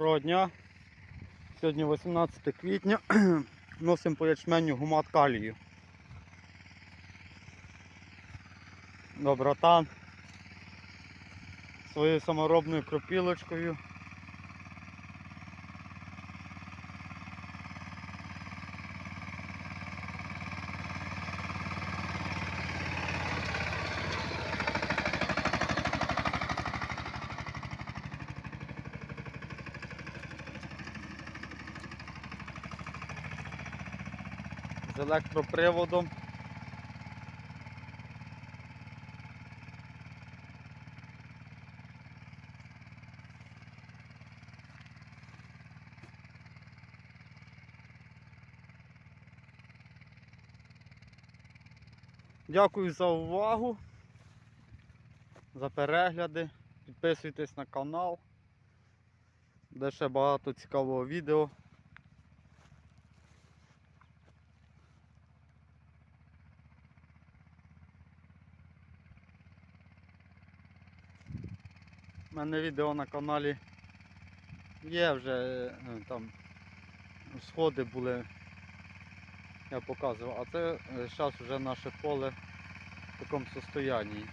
Доброго дня. Сьогодні 18 квітня. Носимо по ячменю гумат калію. Добротан. Своєю саморобною кропілочкою. З електроприводом. Дякую за увагу, за перегляди. Підписуйтесь на канал, де ще багато цікавого відео. У мене відео на каналі є вже е, там сходи були, я показував, а це зараз вже наше поле в такому состоянні.